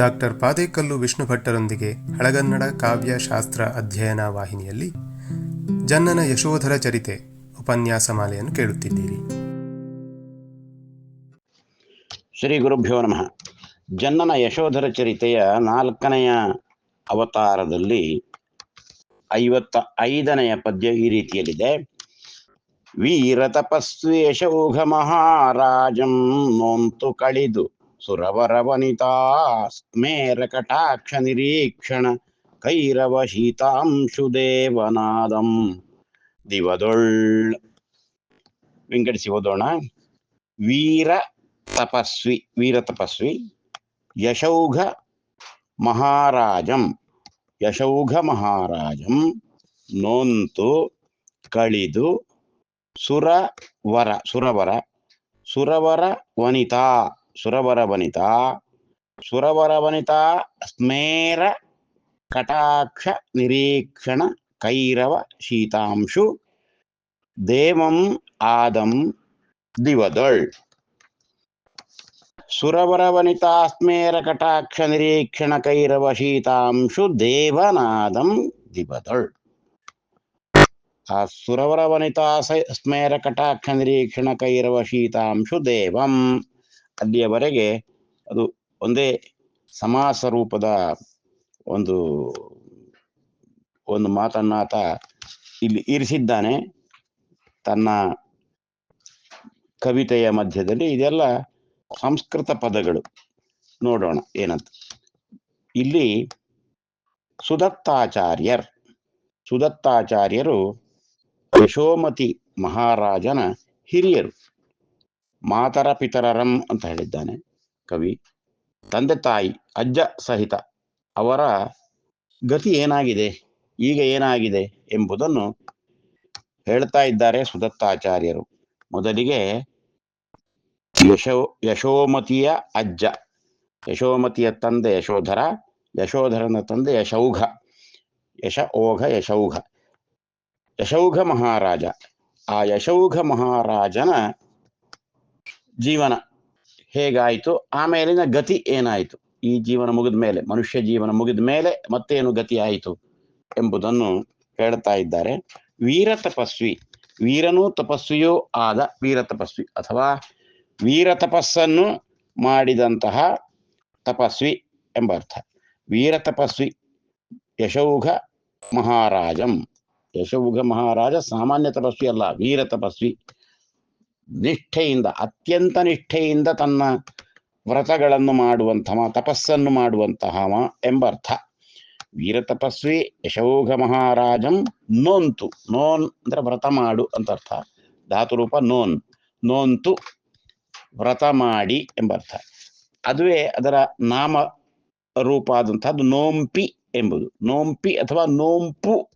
Doctor Padekallu Vishnu ಭಟ್ಟರೊಂದಿಗೆ ಹಳಗನ್ನಡ ಕಾವ್ಯ ಶಾಸ್ತ್ರ ಅಧ್ಯಯನ ವಾಹಿನಿಯಲ್ಲಿ ಜನ್ನನ ಯಶೋಧರ ಚರಿತೆ ಉಪನ್ಯಾಸ ಮಾಲೆಯನ್ನು ಕೇಳುತ್ತಿದ್ದೀರಿ. ಶ್ರೀ ಗುರುಭ್ಯೋ ನಮಃ. ಜನ್ನನ ಯಶೋಧರ ಚರಿತೆಯ ನಾಲ್ಕನೆಯ ಅವತಾರದಲ್ಲಿ ಐವತ್ತ ಐದನೆಯ ಪದ್ಯ ಈ ರೀತಿಯಲ್ಲಿದೆ. ವೀರ ತಪಸ್ವಿ ಯಶೋಘ ಮಹಾರಾಜಂ ನೋಂತು ಕಳಿದು ಸುರವರ ವನಿತಾ ಸ್ಮೇರ ಕಟಾಕ್ಷ ನಿರೀಕ್ಷಣ. ಕೈರವ ಶೀತಾಂಶು ದೇವನಾದಂ. ದಿವದೊಳ್ ವಿಂಗಡಿಸಿ ಓದೋಣ ವೀರ ತಪಸ್ವಿ ವೀರ ತಪಸ್ವಿ. ಯಶೌಘ ಮಹಾರಾಜಂ. ಯಶೌಘ ಮಹಾರಾಜಂ. ನೋಂತು ಕಳಿದು ಸುರವರ ಸುರವರ ಸುರವರ ವನಿತಾ ಸುರವರ ವನಿತಾ ಸುರವರ ವನಿತಾ ಸ್ಮೇರ ಕಟಾಕ್ಷ ನಿರೀಕ್ಷಣ ಕೈರವ ಶೀತಾಂಶು ದೇವಂ ಆದಂ ದಿವದೊಳ್ ಸುರವರ ವನಿತಾ ಸ್ಮೇರ ಕಟಾಕ್ಷ ನಿರೀಕ್ಷಣ ಕೈರವ ಶೀತಾಂಶು ದೇವನಾದಂ ದಿವದೊಳ್ ಆ ಸುರವರ ವನಿತಾ ಸ- ಸ್ಮೇರ ಕಟಾಕ್ಷ ನಿರೀಕ್ಷಣ ಕೈರವ ಶೀತಾಂಶು ದೇವಂ ಅಲ್ಲಿಯವರೆಗೆ ಅದು ಒಂದೇ ಸಮಾಸ ರೂಪದ ಒಂದು ಒಂದು ಮಾತನ್ನಾತ ಇಲ್ಲಿ ಇರಿಸಿದ್ದಾನೆ. ತನ್ನ ಕವಿತೆಯ ಮಧ್ಯದಲ್ಲಿ ಇದೆಲ್ಲ ಸಂಸ್ಕೃತ ಪದಗಳು. ನೋಡೋಣ ಏನಂತ. ಇಲ್ಲಿ ಸುದತ್ತಾಚಾರ್ಯರ್, ಸುದತ್ತಾಚಾರ್ಯರು ಯಶೋಮತಿ ಮಹಾರಾಜನ ಹಿರಿಯರು. ಮಾತರ ಪಿತರರಂ ಅಂತ ಹೇಳಿದ್ದಾನೆ ಕವಿ. ತಂದೆ ತಾಯಿ, ಅಜ್ಜ ಸಹಿತ ಅವರ ಗತಿ ಏನಾಗಿದೆ, ಈಗ ಏನಾಗಿದೆ ಎಂಬುದನ್ನು ಹೇಳ್ತಾ ಇದ್ದಾರೆ ಸುದತ್ತಾಚಾರ್ಯರು. ಮೊದಲಿಗೆ ಯಶೋ, ಯಶೋಮತಿಯ ಅಜ್ಜ, ಯಶೋಮತಿಯ ತಂದೆ ಯಶೋಧರ, ಯಶೋಧರನ ತಂದೆ ಯಶೌಘ ಯಶ ಓಘ ಯಶೌಘ. ಯಶೌಘ ಮಹಾರಾಜ. ಆ ಯಶೌಘ ಮಹಾರಾಜನ ಜೀವನ. ಹೇಗಾಯಿತು? ಆಮೇಲಿನ ಗತಿ ಏನಾಯಿತು? ಈ ಜೀವನ ಮುಗಿದ ಮೇಲೆ, ಮನುಷ್ಯ ಜೀವನ ಮುಗಿದ ಮೇಲೆ ಮತ್ತೇನು ಗತಿ ಆಯಿತು ಎಂಬುದನ್ನು ಹೇಳ್ತಾ ಇದ್ದಾರೆ. ವೀರ ತಪಸ್ವಿ, ವೀರನೂ ತಪಸ್ವಿಯೂ ಆದ ವೀರ ತಪಸ್ವಿ ಅಥವಾ ವೀರ ತಪಸ್ಸನ್ನು ಮಾಡಿದಂತಹ ತಪಸ್ವಿ ಎಂಬ ಅರ್ಥ. ವೀರ ತಪಸ್ವಿ ಯಶೌಘ ಮಹಾರಾಜಂ. ಯಶೌಘ ಮಹಾರಾಜ ಸಾಮಾನ್ಯ ತಪಸ್ವಿ ಅಲ್ಲ, ವೀರ ತಪಸ್ವಿ. ನಿಷ್ಠೆಯಿಂದ, ಅತ್ಯಂತ ನಿಷ್ಠೆಯಿಂದ ತನ್ನ ವ್ರತಗಳನ್ನು ಮಾಡುವಂತಹ, ತಪಸ್ಸನ್ನು ಮಾಡುವಂತಹ ಎಂಬ ಅರ್ಥ. ವೀರ ತಪಸ್ವಿ ಯಶೋಘ ಮಹಾರಾಜಂ ನೋಂತು. ನೋನ್ ಅಂದ್ರೆ ವ್ರತ ಮಾಡು ಅಂತ ಅರ್ಥ. ಧಾತುರೂಪ ನೋನ್. ನೋಂತು ವ್ರತ ಮಾಡಿ ಎಂಬ ಅರ್ಥ. ಅದುವೇ ಅದರ ನಾಮ ರೂಪ ನೋಂಪಿ ಎಂಬುದು. ನೋಂಪಿ ಅಥವಾ ನೋಂಪು.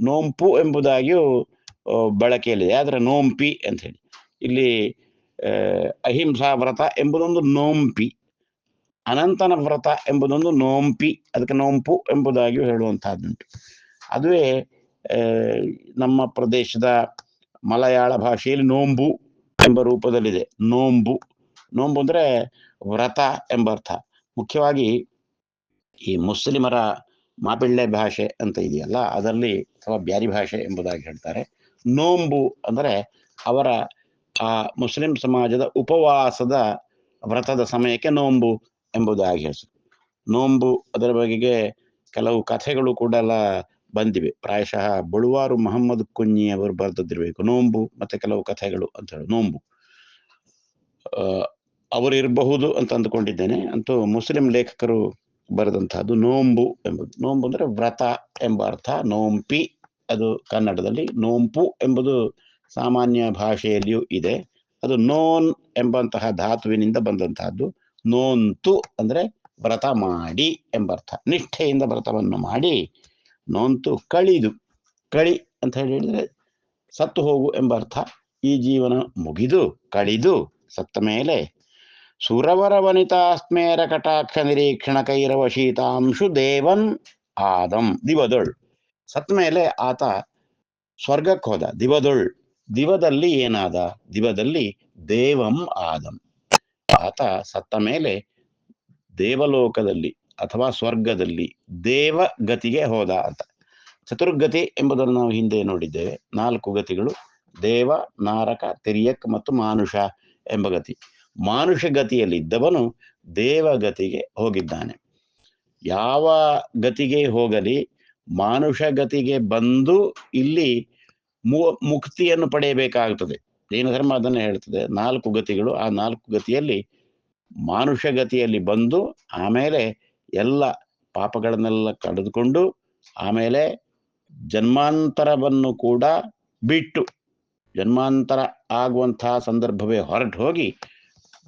ನೋಂಪು ಎಂಬುದಾಗಿಯೂ ಬಳಕೆಯಲ್ಲಿದೆ. ಆದರೆ ನೋಂಪಿ ಅಂತ ಹೇಳಿ. ಇಲ್ಲಿ ಅಹಿಂಸಾ ವ್ರತ ಎಂಬುದೊಂದು ನೋಂಪಿ, ಅನಂತನ ವ್ರತ ಎಂಬುದೊಂದು ನೋಂಪಿ, ಅದಕ್ಕೆ ನೋಂಪು ಎಂಬುದಾಗಿಯೂ ಹೇಳುವಂತಹದ್ದುಂಟು ಅದುವೇ ನಮ್ಮ ಪ್ರದೇಶದ ಮಲಯಾಳ ಭಾಷೆಯಲ್ಲಿ ನೋಂಬು ಎಂಬ ರೂಪದಲ್ಲಿದೆ. ನೋಂಬು ನೋಂಬು ಅಂದರೆ ವ್ರತ ಎಂಬ ಅರ್ಥ. ಮುಖ್ಯವಾಗಿ ಈ ಮುಸ್ಲಿಮರ ಮಾಪಿಳ್ಳೆ ಭಾಷೆ ಅಂತ ಇದೆಯಲ್ಲ, ಅದರಲ್ಲಿ ಅಥವಾ ಬ್ಯಾರಿ ಭಾಷೆ ಎಂಬುದಾಗಿ ಹೇಳ್ತಾರೆ. ನೋಂಬು ಅಂದರೆ ಅವರ ಆ ಮುಸ್ಲಿಂ ಸಮಾಜದ ಉಪವಾಸದ ವ್ರತದ ಸಮಯಕ್ಕೆ ನೋಂಬು ಎಂಬುದಾಗಿ ಹೆಸರು ನೋಂಬು ಅದರ ಬಗೆಗೆ ಕೆಲವು ಕಥೆಗಳು ಕೂಡ ಎಲ್ಲ ಬಂದಿವೆ. ಪ್ರಾಯಶಃ ಬಳುವಾರು ಮೊಹಮ್ಮದ್ ಕುಂಜಿ ಅವರು ಬರೆದಿರಬೇಕು ನೋಂಬು ಮತ್ತೆ ಕೆಲವು ಕಥೆಗಳು ಅಂತ ಹೇಳಿ. ನೋಂಬು. ಅವರು ಇರಬಹುದು ಅಂತ ಅಂದುಕೊಂಡಿದ್ದೇನೆ. ಅಂತೂ ಮುಸ್ಲಿಂ ಲೇಖಕರು ಬರೆದಂತಹದ್ದು ನೋಂಬು ಎಂಬುದು. ನೋಂಬು ಅಂದರೆ ವ್ರತ ಎಂಬ ಅರ್ಥ. ನೋಂಪಿ ಅದು ಕನ್ನಡದಲ್ಲಿ. ನೋಂಪು ಎಂಬುದು ಸಾಮಾನ್ಯ ಭಾಷೆಯಲ್ಲಿಯೂ ಇದೆ. ಅದು ನೋನ್ ಎಂಬಂತಹ ಧಾತುವಿನಿಂದ ಬಂದಂತಹದ್ದು. ನೋಂತು ಅಂದ್ರೆ ವ್ರತ ಮಾಡಿ ಎಂಬರ್ಥ. ನಿಷ್ಠೆಯಿಂದ ವ್ರತವನ್ನು ಮಾಡಿ. ನೋಂತು ಕಳಿದು, ಕಳಿ ಅಂತ ಹೇಳಿ ಹೇಳಿದ್ರೆ ಸತ್ತು ಹೋಗು ಎಂಬರ್ಥ. ಈ ಜೀವನ ಮುಗಿದು, ಕಳಿದು, ಸತ್ತ ಮೇಲೆ ಸುರವರ ವನಿತಾಸ್ಮೇರ ಕಟಾಕ್ಷ ನಿರೀಕ್ಷಣ ಕೈರವ ಶೀತಾಂಶು ದೇವನ್ ಆದಂ ದಿವದೊಳ್. ಸತ್ತ ಮೇಲೆ ಆತ ಸ್ವರ್ಗಕ್ಕೆ ಹೋದ, ದಿವದೊಳ್. ದಿವದಲ್ಲಿ ಏನಾದ? ದಿವದಲ್ಲಿ ದೇವಂ ಆದಂ. ಆತ ಸತ್ತ ಮೇಲೆ ದೇವಲೋಕದಲ್ಲಿ ಅಥವಾ ಸ್ವರ್ಗದಲ್ಲಿ ದೇವ ಗತಿಗೆ ಹೋದ ಅಂತ ಚತುರ್ಗತಿ ಎಂಬುದನ್ನು ನಾವು ಹಿಂದೆ ನೋಡಿದ್ದೇವೆ. ನಾಲ್ಕು ಗತಿಗಳು, ದೇವ, ನಾರಕ, ತಿರಿಯಕ್ ಮತ್ತು ಮಾನುಷ ಎಂಬ ಗತಿ. ಮಾನುಷ ಗತಿಯಲ್ಲಿದ್ದವನು ದೇವಗತಿಗೆ ಹೋಗಿದ್ದಾನೆ. ಯಾವ ಗತಿಗೆ ಹೋಗಲಿ, ಮಾನುಷ ಗತಿಗೆ ಬಂದು ಇಲ್ಲಿ ಮುಕ್ತಿಯನ್ನು ಪಡೆಯಬೇಕಾಗುತ್ತದೆ ಜೈನ ಧರ್ಮ ಅದನ್ನು ಹೇಳ್ತದೆ. ನಾಲ್ಕು ಗತಿಗಳು, ಆ ನಾಲ್ಕು ಗತಿಯಲ್ಲಿ ಮಾನುಷ ಗತಿಯಲ್ಲಿ ಬಂದು ಆಮೇಲೆ ಎಲ್ಲ ಪಾಪಗಳನ್ನೆಲ್ಲ ಕಳೆದುಕೊಂಡು ಆಮೇಲೆ ಜನ್ಮಾಂತರವನ್ನು ಕೂಡ ಬಿಟ್ಟು, ಜನ್ಮಾಂತರ ಆಗುವಂತಹ ಸಂದರ್ಭವೇ ಹೊರಟು ಹೋಗಿ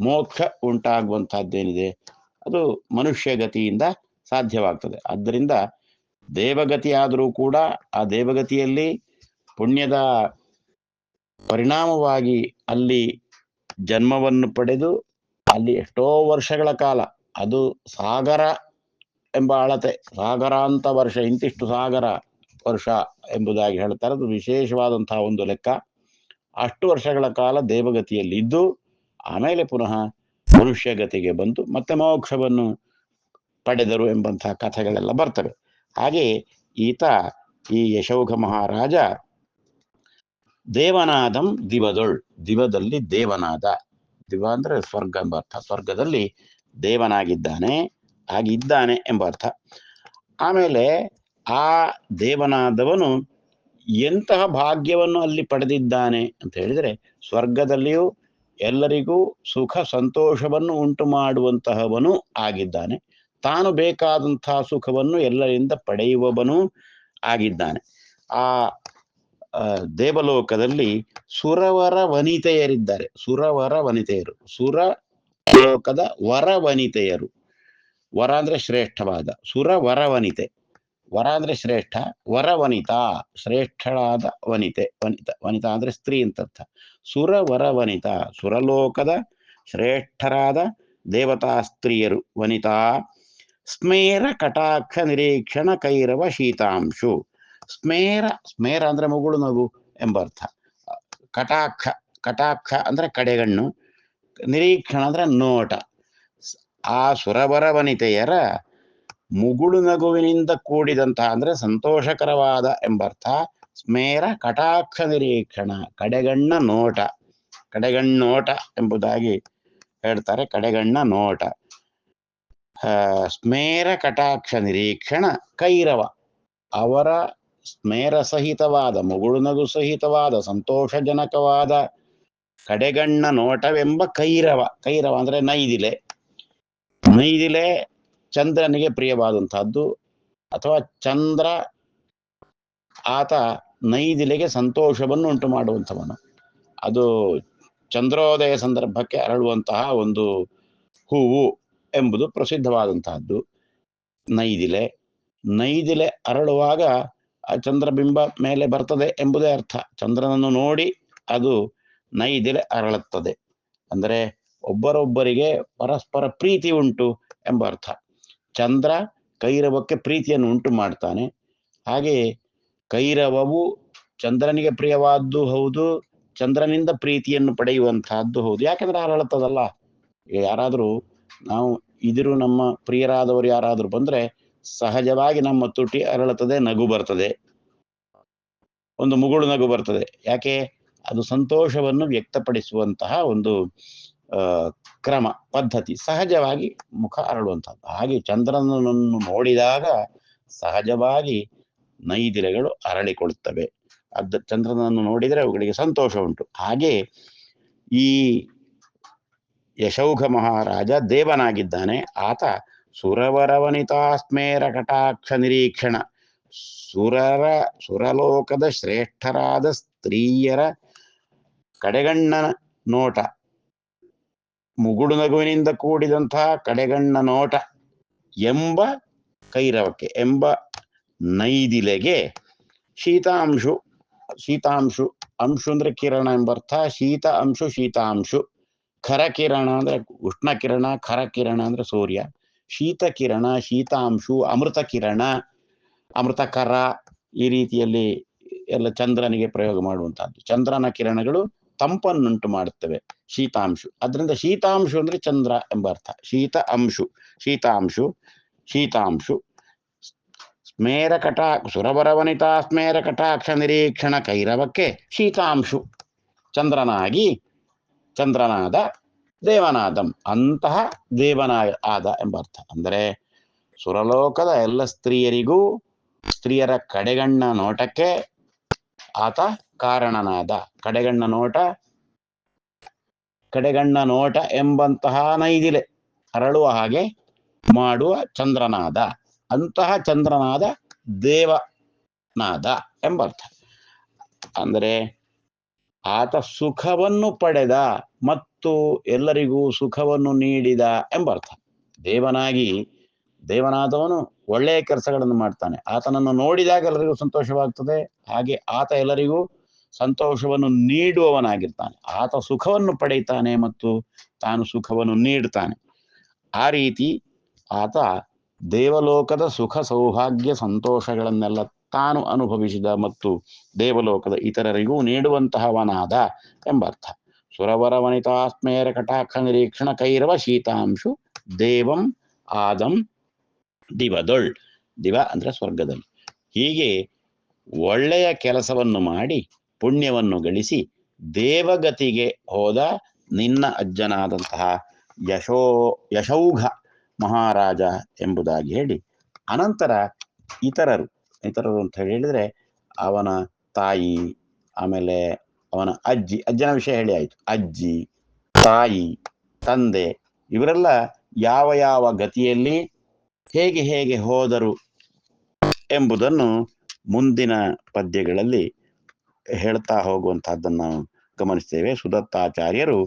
ಮೋಕ್ಷ ಉಂಟಾಗುವಂತಹದ್ದೇನಿದೆ ಅದು ಮನುಷ್ಯ ಗತಿಯಿಂದ ಸಾಧ್ಯವಾಗ್ತದೆ. ಆದ್ದರಿಂದ ದೇವಗತಿಯಾದರೂ ಕೂಡ ಆ ದೇವಗತಿಯಲ್ಲಿ ಪುಣ್ಯದ ಪರಿಣಾಮವಾಗಿ ಅಲ್ಲಿ ಜನ್ಮವನ್ನು ಪಡೆದು ಅಲ್ಲಿ ಎಷ್ಟೋ ವರ್ಷಗಳ ಕಾಲ ಅದು ಸಾಗರ ಎಂಬ ಅಳತೆ, ಸಾಗರಾಂತ ವರ್ಷ, ಇಂತಿಷ್ಟು ಸಾಗರ ವರ್ಷ ಎಂಬುದಾಗಿ ಹೇಳ್ತಾರೆ. ಅದು ವಿಶೇಷವಾದಂತಹ ಒಂದು ಲೆಕ್ಕ. ಅಷ್ಟು ವರ್ಷಗಳ ಕಾಲ ದೇವಗತಿಯಲ್ಲಿ ಇದ್ದು, ಆಮೇಲೆ ಪುನಃ ಮನುಷ್ಯ ಗತಿಗೆ ಬಂದು ಮತ್ತೆ ಮೋಕ್ಷವನ್ನು ಪಡೆದರು ಎಂಬಂತಹ ಕಥೆಗಳೆಲ್ಲ ಬರ್ತವೆ. ಹಾಗೆ ಈತ ಈ ಯಶೋಘ ಮಹಾರಾಜ ದೇವನಾದಂ ದಿವದೊಳ್. ದಿವದಲ್ಲಿ ದೇವನಾದ. ದಿವ ಅಂದರೆ ಸ್ವರ್ಗ ಎಂಬ ಅರ್ಥ. ಸ್ವರ್ಗದಲ್ಲಿ ದೇವನಾಗಿದ್ದಾನೆ, ಆಗಿದ್ದಾನೆ ಎಂಬ ಅರ್ಥ. ಆಮೇಲೆ ಆ ದೇವನಾದವನು ಎಂತಹ ಭಾಗ್ಯವನ್ನು ಅಲ್ಲಿ ಪಡೆದಿದ್ದಾನೆ ಅಂತ ಹೇಳಿದರೆ ಸ್ವರ್ಗದಲ್ಲಿಯೂ ಎಲ್ಲರಿಗೂ ಸುಖ ಸಂತೋಷವನ್ನು ಉಂಟು ಮಾಡುವಂತಹವನು ಆಗಿದ್ದಾನೆ. ತಾನು ಬೇಕಾದಂತಹ ಸುಖವನ್ನು ಎಲ್ಲರಿಂದ ಪಡೆಯುವವನು ಆಗಿದ್ದಾನೆ. ಆ ದೇವಲೋಕದಲ್ಲಿ ಸುರವರ ವನಿತೆಯರಿದ್ದಾರೆ. ಸುರವರ ವನಿತೆಯರು. ಸುರ ಲೋಕದ ವರ ವನಿತೆಯರು. ವರ ಅಂದ್ರೆ ಶ್ರೇಷ್ಠವಾದ. ಸುರ ವರ ವನಿತೆ. ವರ ಅಂದ್ರೆ ಶ್ರೇಷ್ಠ. ವರ ವನಿತಾ. ಶ್ರೇಷ್ಠಳಾದ ವನಿತೆ. ವನಿತ. ವನಿತಾ ಅಂದ್ರೆ ಸ್ತ್ರೀ ಅಂತ ಅರ್ಥ. ಸುರ ವರ ವನಿತಾ. ಸುರಲೋಕದ ಶ್ರೇಷ್ಠರಾದ ದೇವತಾ ಸ್ತ್ರೀಯರು ವನಿತಾ. ಸ್ಮೇರ ಕಟಾಕ್ಷ ನಿರೀಕ್ಷಣ ಕೈರವ ಶೀತಾಂಶು. ಸ್ಮೇರ ಸ್ಮೇರ ಅಂದ್ರೆ ಮುಗುಳು ನಗು ಎಂಬ ಅರ್ಥ. ಕಟಾಕ್ಷ ಕಟಾಕ್ಷ ಅಂದ್ರೆ ಕಡೆಗಣ್ಣು, ನಿರೀಕ್ಷಣ ಅಂದ್ರೆ ನೋಟ. ಆ ಸುರಬರ ವನಿತೆಯರ ಮುಗುಳು ನಗುವಿನಿಂದ ಕೂಡಿದಂತಹ ಅಂದ್ರೆ ಸಂತೋಷಕರವಾದ ಎಂಬರ್ಥ ಸ್ಮೇರ, ಕಟಾಕ್ಷ ನಿರೀಕ್ಷಣ, ಕಡೆಗಣ್ಣ ನೋಟ. ಕಡೆಗಣ್ಣೋಟ ಎಂಬುದಾಗಿ ಹೇಳ್ತಾರೆ, ಕಡೆಗಣ್ಣ ನೋಟ. ಸ್ಮೇರ, ಕಟಾಕ್ಷ ನಿರೀಕ್ಷಣ, ಕೈರವ. ಅವರ ಸ್ಮೇರ ಸಹಿತವಾದ ಮುಗುಳು ನಗು ಸಹಿತವಾದ, ಸಂತೋಷಜನಕವಾದ, ಕಡೆಗಣ್ಣ ನೋಟವೆಂಬ ಕೈರವ ಕೈರವ ಅಂದ್ರೆ ನೈದಿಲೆ. ನೈದಿಲೆ ಚಂದ್ರನಿಗೆ ಪ್ರಿಯವಾದಂತಹದ್ದು ಅಥವಾ ಚಂದ್ರ ಆತ ನೈದಿಲೆಗೆ ಸಂತೋಷವನ್ನು ಉಂಟು ಮಾಡುವಂಥವನು. ಅದು ಚಂದ್ರೋದಯ ಸಂದರ್ಭಕ್ಕೆ ಅರಳುವಂತಹ ಒಂದು ಹೂವು ಎಂಬುದು ಪ್ರಸಿದ್ಧವಾದಂತಹದ್ದು ನೈದಿಲೆ ನೈದಿಲೆ ಅರಳುವಾಗ ಆ ಚಂದ್ರಬಿಂಬ ಮೇಲೆ ಬರ್ತದೆ ಎಂಬುದೇ ಅರ್ಥ. ಚಂದ್ರನನ್ನು ನೋಡಿ ಅದು ನೈದಿಲೆ ಅರಳುತ್ತದೆ. ಅಂದರೆ ಒಬ್ಬರೊಬ್ಬರಿಗೆ ಪರಸ್ಪರ ಪ್ರೀತಿ ಉಂಟು ಎಂಬ ಅರ್ಥ. ಚಂದ್ರ ಕೈರವಕ್ಕೆ ಪ್ರೀತಿಯನ್ನು ಉಂಟು ಮಾಡ್ತಾನೆ. ಹಾಗೆ ಕೈರವವು ಚಂದ್ರನಿಗೆ ಪ್ರಿಯವಾದ್ದು ಹೌದು, ಚಂದ್ರನಿಂದ ಪ್ರೀತಿಯನ್ನು ಪಡೆಯುವಂತಹದ್ದು ಹೌದು. ಯಾಕಂದ್ರೆ ಅರಳುತ್ತದಲ್ಲ? ಯಾರಾದರೂ ನಾವು ಇದಿರು ನಮ್ಮ ಪ್ರಿಯರಾದವರು ಯಾರಾದರೂ ಬಂದ್ರೆ ಸಹಜವಾಗಿ ನಮ್ಮ ತುಟಿ ಅರಳುತ್ತದೆ, ನಗು ಬರ್ತದೆ. ಒಂದು ಮುಗುಳು ನಗು ಬರ್ತದೆ. ಯಾಕೆ? ಅದು ಸಂತೋಷವನ್ನು ವ್ಯಕ್ತಪಡಿಸುವಂತಹ ಒಂದು ಕ್ರಮ, ಪದ್ಧತಿ. ಸಹಜವಾಗಿ ಮುಖ ಅರಳುವಂತಹದ್ದು ಹಾಗೆ ಚಂದ್ರನನ್ನು ನೋಡಿದಾಗ ಸಹಜವಾಗಿ ನೈದಿಲೆಗಳು ಅರಳಿಕೊಳ್ಳುತ್ತವೆ. ಅದ, ಚಂದ್ರನನ್ನು ನೋಡಿದರೆ ಅವುಗಳಿಗೆ ಸಂತೋಷ ಉಂಟು. ಹಾಗೆ ಈ ಯಶೌಘ ಮಹಾರಾಜ ದೇವನಾಗಿದ್ದಾನೆ. ಆತ ಸುರವರ ವನಿತಾ ಸ್ಮೇರ ಕಟಾಕ್ಷ ನಿರೀಕ್ಷಣ ಸುರರ, ಸುರಲೋಕದ ಶ್ರೇಷ್ಠರಾದ ಸ್ತ್ರೀಯರ ಕಡೆಗಣ್ಣನ ನೋಟ. ಮುಗುಡು ನಗುವಿನಿಂದ ಕೂಡಿದಂತಹ ಕಡೆಗಣ್ಣ ನೋಟ ಎಂಬ ಕೈರವಕ್ಕೆ, ಎಂಬ ನೈದಿಲೆಗೆ ಶೀತಾಂಶು ಶೀತಾಂಶು, ಅಂಶು ಅಂದ್ರೆ ಕಿರಣ ಎಂಬರ್ಥ. ಶೀತ, ಅಂಶು, ಶೀತಾಂಶು. ಖರ ಕಿರಣ ಅಂದ್ರೆ ಉಷ್ಣ ಕಿರಣ ಖರ ಕಿರಣ ಅಂದ್ರೆ ಸೂರ್ಯ. ಶೀತ ಕಿರಣ ಶೀತಾಂಶು ಅಮೃತ ಕಿರಣ ಅಮೃತಕರ ಈ ರೀತಿಯಲ್ಲಿ ಎಲ್ಲ ಚಂದ್ರನಿಗೆ ಪ್ರಯೋಗ ಮಾಡುವಂತಹದ್ದು. ಚಂದ್ರನ ಕಿರಣಗಳು ತಂಪನ್ನುಂಟು ಮಾಡುತ್ತವೆ, ಶೀತಾಂಶು. ಅದರಿಂದ ಶೀತಾಂಶು ಅಂದ್ರೆ ಚಂದ್ರ ಎಂಬ ಅರ್ಥ. ಶೀತ ಅಂಶು, ಶೀತಾಂಶು ಶೀತಾಂಶು. ಸ್ಮೇರ ಕಟಾ ಸುರವರ ವನಿತಾ ಸ್ಮೇರ ಕಟಾಕ್ಷ ನಿರೀಕ್ಷಣ ಕೈರವಕ್ಕೆ ಶೀತಾಂಶು. ಚಂದ್ರನಾಗಿ, ಚಂದ್ರನಾದ ದೇವನಾದಂ. ಅಂತಹ ದೇವನಾಯ ಆದ ಎಂಬ ಅರ್ಥ. ಅಂದರೆ ಸುರಲೋಕದ ಎಲ್ಲ ಸ್ತ್ರೀಯರಿಗೂ ಸ್ತ್ರೀಯರ ಕಡೆಗಣ್ಣ ನೋಟಕ್ಕೆ ಆತ ಕಾರಣನಾದ. ಕಡೆಗಣ್ಣ ನೋಟ ಕಡೆಗಣ್ಣ ನೋಟ ಎಂಬಂತಹ ನೈದಿಲೆ ಅರಳುವ ಹಾಗೆ ಮಾಡುವ ಚಂದ್ರನಾದ. ಅಂತಹ ಚಂದ್ರನಾದ ದೇವನಾದ ಎಂಬರ್ಥ ಅಂದರೆ ಆತ ಸುಖವನ್ನು ಪಡೆದ ಮತ್ತು ಎಲ್ಲರಿಗೂ ಸುಖವನ್ನು ನೀಡಿದ ಎಂಬರ್ಥ. ದೇವನಾಗಿ, ದೇವನಾದವನು ಒಳ್ಳೆಯ ಕೆಲಸಗಳನ್ನು ಮಾಡ್ತಾನೆ. ಆತನನ್ನು ನೋಡಿದಾಗ ಎಲ್ಲರಿಗೂ ಸಂತೋಷವಾಗ್ತದೆ. ಹಾಗೆ ಆತ ಎಲ್ಲರಿಗೂ ಸಂತೋಷವನ್ನು ನೀಡುವವನಾಗಿರ್ತಾನೆ. ಆತ ಸುಖವನ್ನು ಪಡೆಯುತ್ತಾನೆ ಮತ್ತು ತಾನು ಸುಖವನ್ನು ನೀಡುತ್ತಾನೆ ಆ ರೀತಿ ಆತ ದೇವಲೋಕದ ಸುಖ, ಸೌಭಾಗ್ಯ, ಸಂತೋಷಗಳನ್ನೆಲ್ಲ ತಾನು ಅನುಭವಿಸಿದ ಮತ್ತು ದೇವಲೋಕದ ಇತರರಿಗೂ ನೀಡುವಂತಹವನಾದ ಎಂಬರ್ಥ. ಸುರವರ ವನಿತಾಸ್ಮೇರ ಕಟಾಕ್ಷ ನಿರೀಕ್ಷಣ ಕೈರವ ಶೀತಾಂಶು ದೇವಂ ಆದಂ ದಿವದೊಳ್ ದಿವ ಅಂದ್ರೆ ಸ್ವರ್ಗದಲ್ಲಿ. ಹೀಗೆ ಒಳ್ಳೆಯ ಕೆಲಸವನ್ನು ಮಾಡಿ, ಪುಣ್ಯವನ್ನು ಗಳಿಸಿ, ದೇವಗತಿಗೆ ಹೋದ ನಿನ್ನ ಅಜ್ಜನಾದಂತಹ ಯಶೋ, ಯಶೌಘ ಮಹಾರಾಜ ಎಂಬುದಾಗಿ ಹೇಳಿ, ಅನಂತರ ಇತರರು ಇತರರು ಅಂತ ಹೇಳಿದ್ರೆ ಅವನ ತಾಯಿ, ಆಮೇಲೆ ಅವನ ಅಜ್ಜಿ, ಅಜ್ಜನ ವಿಷಯ ಹೇಳಿ ಆಯ್ತು. ಅಜ್ಜಿ, ತಾಯಿ, ತಂದೆ ಇವರೆಲ್ಲ ಯಾವ ಯಾವ ಗತಿಯಲ್ಲಿ ಹೇಗೆ ಹೇಗೆ ಹೋದರು ಎಂಬುದನ್ನು ಮುಂದಿನ ಪದ್ಯಗಳಲ್ಲಿ ಹೇಳ್ತಾ ಹೋಗುವಂತಹದ್ದನ್ನು ನಾವು ಗಮನಿಸ್ತೇವೆ. ಸುದತ್ತಾಚಾರ್ಯರು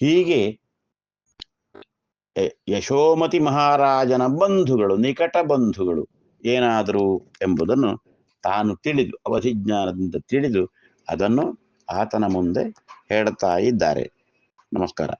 ಹೀಗೆ ಯಶೋಮತಿ ಮಹಾರಾಜನ ಬಂಧುಗಳು, ನಿಕಟ ಬಂಧುಗಳು ಏನಾದರು ಎಂಬುದನ್ನು ತಾನು ತಿಳಿದು, ಅವಧಿಜ್ಞಾನದಿಂದ ತಿಳಿದು ಅದನ್ನು ಆತನ ಮುಂದೆ ಹೇಳ್ತಾ ಇದ್ದಾರೆ. ನಮಸ್ಕಾರ.